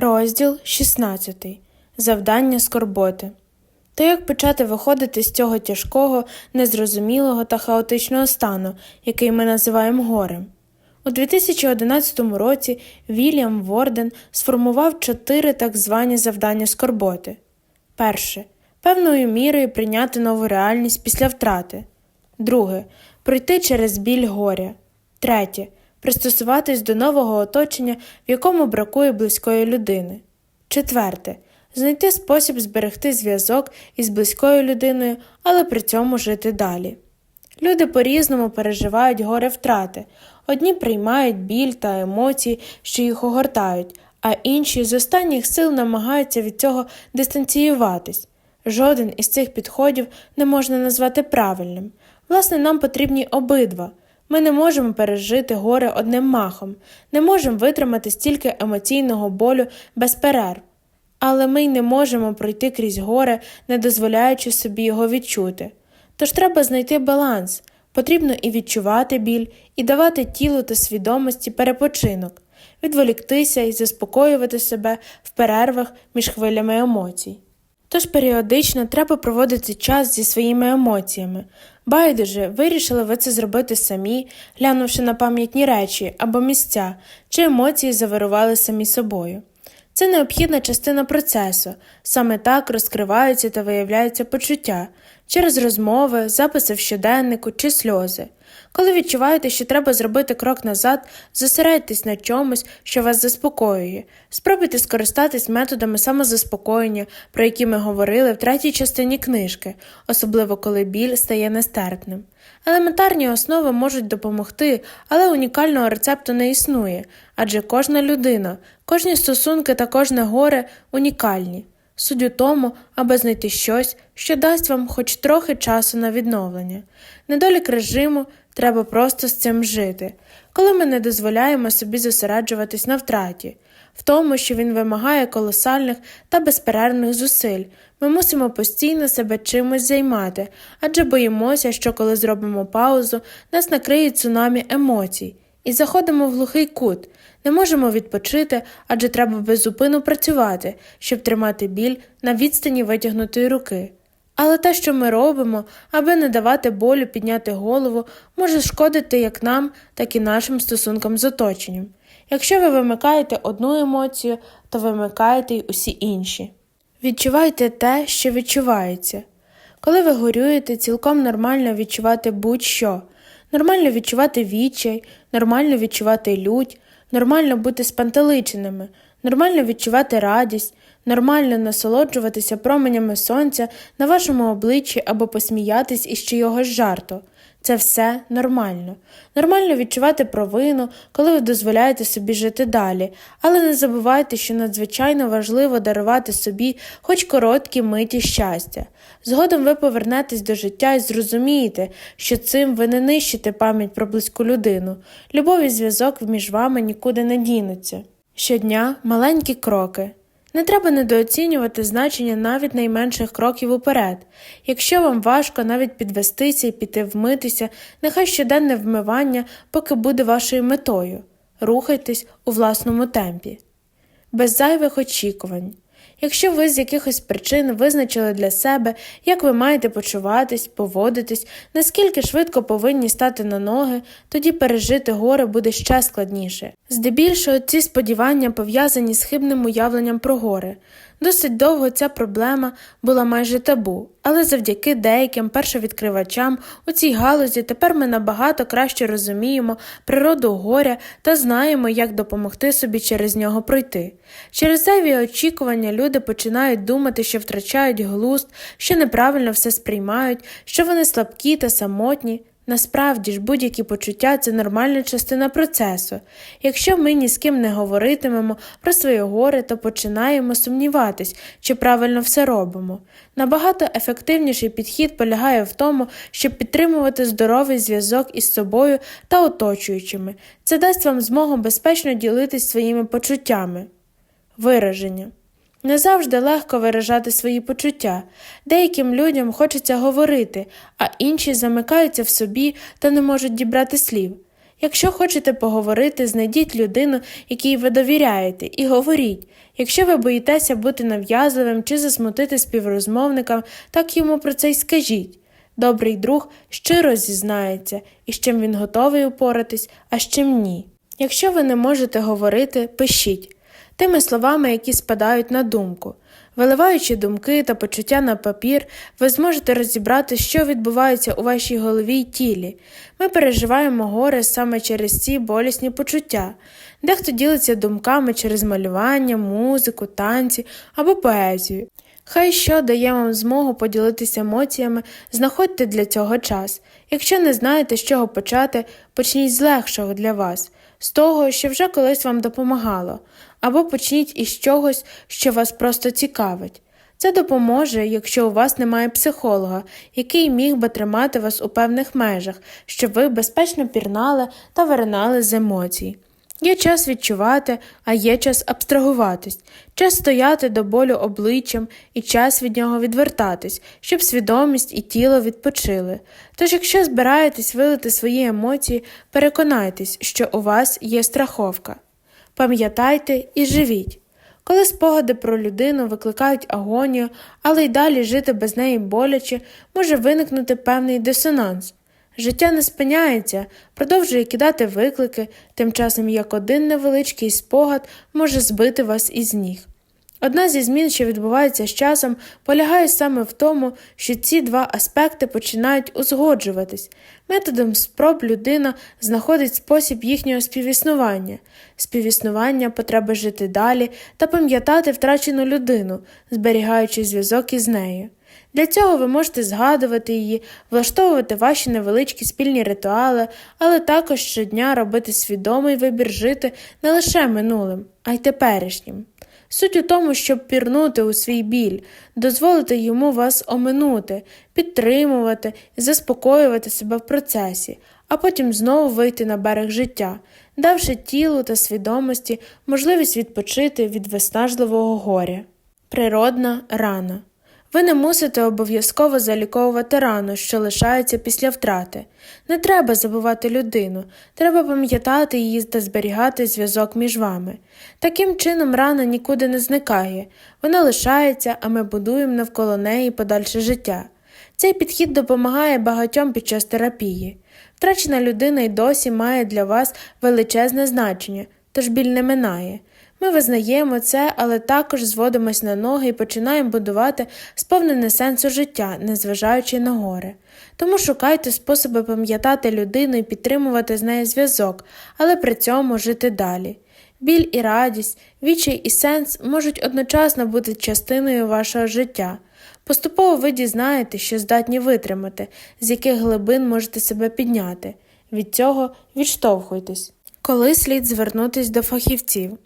Розділ 16. Завдання скорботи. То як почати виходити з цього тяжкого, незрозумілого та хаотичного стану, який ми називаємо горем? У 2011 році Вільям Ворден сформував чотири так звані завдання скорботи. Перше. Певною мірою прийняти нову реальність після втрати. Друге. Пройти через біль горя. Третє. Пристосуватись до нового оточення, в якому бракує близької людини. Четверте. Знайти спосіб зберегти зв'язок із близькою людиною, але при цьому жити далі. Люди по-різному переживають горе втрати. Одні приймають біль та емоції, що їх огортають, а інші з останніх сил намагаються від цього дистанціюватись. Жоден із цих підходів не можна назвати правильним. Власне, нам потрібні обидва. Ми не можемо пережити горе одним махом, не можемо витримати стільки емоційного болю без перерв. Але ми й не можемо пройти крізь горе, не дозволяючи собі його відчути. Тож треба знайти баланс. Потрібно і відчувати біль, і давати тілу та свідомості перепочинок, відволіктися і заспокоювати себе в перервах між хвилями емоцій. Тож періодично треба проводити час зі своїми емоціями. Байдуже, вирішили ви це зробити самі, глянувши на пам'ятні речі або місця, чи емоції завирували самі собою. Це необхідна частина процесу, саме так розкриваються та виявляються почуття через розмови, записи в щоденнику чи сльози. Коли відчуваєте, що треба зробити крок назад, зосередьтесь на чомусь, що вас заспокоює. Спробуйте скористатись методами самозаспокоєння, про які ми говорили в третій частині книжки, особливо коли біль стає нестерпним. Елементарні основи можуть допомогти, але унікального рецепту не існує, адже кожна людина, кожні стосунки та кожне горе унікальні. Суть у тому, аби знайти щось, що дасть вам хоч трохи часу на відновлення. Недолік режиму треба просто з цим жити, коли ми не дозволяємо собі зосереджуватись на втраті, в тому, що він вимагає колосальних та безперервних зусиль. Ми мусимо постійно себе чимось займати, адже боїмося, що коли зробимо паузу, нас накриє цунамі емоцій, і заходимо в глухий кут. Не можемо відпочити, адже треба беззупину працювати, щоб тримати біль на відстані витягнутої руки. Але те, що ми робимо, аби не давати болю підняти голову, може шкодити як нам, так і нашим стосункам з оточенням. Якщо ви вимикаєте одну емоцію, то вимикаєте й усі інші. Відчувайте те, що відчувається. Коли ви горюєте, цілком нормально відчувати будь-що. Нормально відчувати відчай, нормально відчувати лють, нормально бути спантеличеними, нормально відчувати радість, нормально насолоджуватися променями сонця на вашому обличчі або посміятись із чийогось жарту. Це все нормально. Нормально відчувати провину, коли ви дозволяєте собі жити далі, але не забувайте, що надзвичайно важливо дарувати собі хоч короткі миті щастя. Згодом ви повернетесь до життя і зрозумієте, що цим ви не нищите пам'ять про близьку людину. Любов і зв'язок між вами нікуди не дінуться. Щодня маленькі кроки. Не треба недооцінювати значення навіть найменших кроків уперед. Якщо вам важко навіть підвестися і піти вмитися, нехай щоденне вмивання поки буде вашою метою. Рухайтесь у власному темпі. Без зайвих очікувань. Якщо ви з якихось причин визначили для себе, як ви маєте почуватись, поводитись, наскільки швидко повинні стати на ноги, тоді пережити горе буде ще складніше. Здебільшого ці сподівання пов'язані з хибним уявленням про горе. Досить довго ця проблема була майже табу, але завдяки деяким першовідкривачам у цій галузі тепер ми набагато краще розуміємо природу горя та знаємо, як допомогти собі через нього пройти. Через зайві очікування люди починають думати, що втрачають глузд, що неправильно все сприймають, що вони слабкі та самотні. Насправді ж будь-які почуття це нормальна частина процесу. Якщо ми ні з ким не говоритимемо про своє горе, то починаємо сумніватись, чи правильно все робимо. Набагато ефективніший підхід полягає в тому, щоб підтримувати здоровий зв'язок із собою та оточуючими. Це дасть вам змогу безпечно ділитись своїми почуттями. Вираження не завжди легко виражати свої почуття. Деяким людям хочеться говорити, а інші замикаються в собі та не можуть дібрати слів. Якщо хочете поговорити, знайдіть людину, якій ви довіряєте, і говоріть. Якщо ви боїтеся бути нав'язливим чи засмутити співрозмовника, так йому про це й скажіть. Добрий друг щиро зізнається, і з чим він готовий упоратись, а з чим ні. Якщо ви не можете говорити, пишіть тими словами, які спадають на думку. Виливаючи думки та почуття на папір, ви зможете розібрати, що відбувається у вашій голові й тілі. Ми переживаємо горе саме через ці болісні почуття. Дехто ділиться думками через малювання, музику, танці або поезію. Хай що дає вам змогу поділитися емоціями, знаходьте для цього час. Якщо не знаєте, з чого почати, почніть з легшого для вас, з того, що вже колись вам допомагало, або почніть із чогось, що вас просто цікавить. Це допоможе, якщо у вас немає психолога, який міг би тримати вас у певних межах, щоб ви безпечно пірнали та виринали з емоцій. Є час відчувати, а є час абстрагуватись, час стояти до болю обличчям і час від нього відвертатись, щоб свідомість і тіло відпочили. Тож, якщо збираєтесь вилити свої емоції, переконайтесь, що у вас є страховка. Пам'ятайте і живіть. Коли спогади про людину викликають агонію, але й далі жити без неї боляче, може виникнути певний дисонанс. Життя не спиняється, продовжує кидати виклики, тим часом як один невеличкий спогад може збити вас із ніг. Одна зі змін, що відбувається з часом, полягає саме в тому, що ці два аспекти починають узгоджуватись. Методом спроб людина знаходить спосіб їхнього співіснування, співіснування потреби жити далі та пам'ятати втрачену людину, зберігаючи зв'язок із нею. Для цього ви можете згадувати її, влаштовувати ваші невеличкі спільні ритуали, але також щодня робити свідомий вибір жити не лише минулим, а й теперішнім. Суть у тому, щоб пірнути у свій біль, дозволити йому вас оминути, підтримувати і заспокоювати себе в процесі, а потім знову вийти на берег життя, давши тілу та свідомості можливість відпочити від виснажливого горя. Природна рана. Ви не мусите обов'язково заліковувати рану, що лишається після втрати. Не треба забувати людину, треба пам'ятати її та зберігати зв'язок між вами. Таким чином рана нікуди не зникає, вона лишається, а ми будуємо навколо неї подальше життя. Цей підхід допомагає багатьом під час терапії. Втрачена людина й досі має для вас величезне значення, тож біль не минає. Ми визнаємо це, але також зводимось на ноги і починаємо будувати сповнене сенсу життя, незважаючи на горе. Тому шукайте способи пам'ятати людину і підтримувати з нею зв'язок, але при цьому жити далі. Біль і радість, відчай і сенс можуть одночасно бути частиною вашого життя. Поступово ви дізнаєте, що здатні витримати, з яких глибин можете себе підняти. Від цього відштовхуйтесь. Коли слід звернутися до фахівців.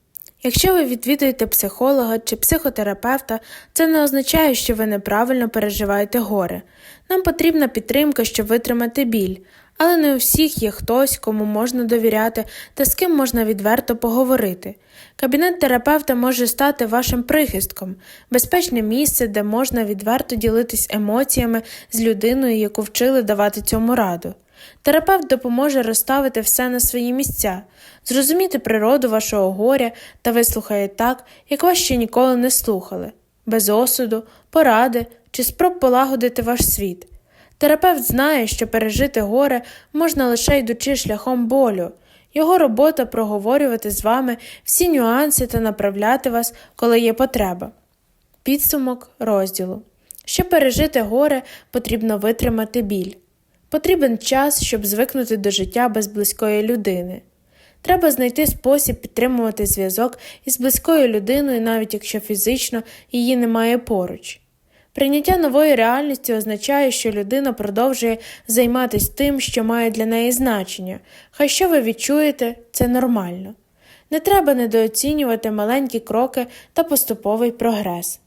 Якщо ви відвідуєте психолога чи психотерапевта, це не означає, що ви неправильно переживаєте горе. Нам потрібна підтримка, щоб витримати біль, але не у всіх є хтось, кому можна довіряти та з ким можна відверто поговорити. Кабінет терапевта може стати вашим прихистком, безпечне місце, де можна відверто ділитись емоціями з людиною, яку вчили давати цьому раду. Терапевт допоможе розставити все на свої місця, зрозуміти природу вашого горя та вислухає так, як вас ще ніколи не слухали, без осуду, поради чи спроб полагодити ваш світ. Терапевт знає, що пережити горе можна лише йдучи шляхом болю. Його робота проговорювати з вами всі нюанси та направляти вас, коли є потреба. Підсумок розділу. Щоб пережити горе, потрібно витримати біль. Потрібен час, щоб звикнути до життя без близької людини. Треба знайти спосіб підтримувати зв'язок із близькою людиною, навіть якщо фізично її немає поруч. Прийняття нової реальності означає, що людина продовжує займатися тим, що має для неї значення, хай що ви відчуєте, це нормально. Не треба недооцінювати маленькі кроки та поступовий прогрес.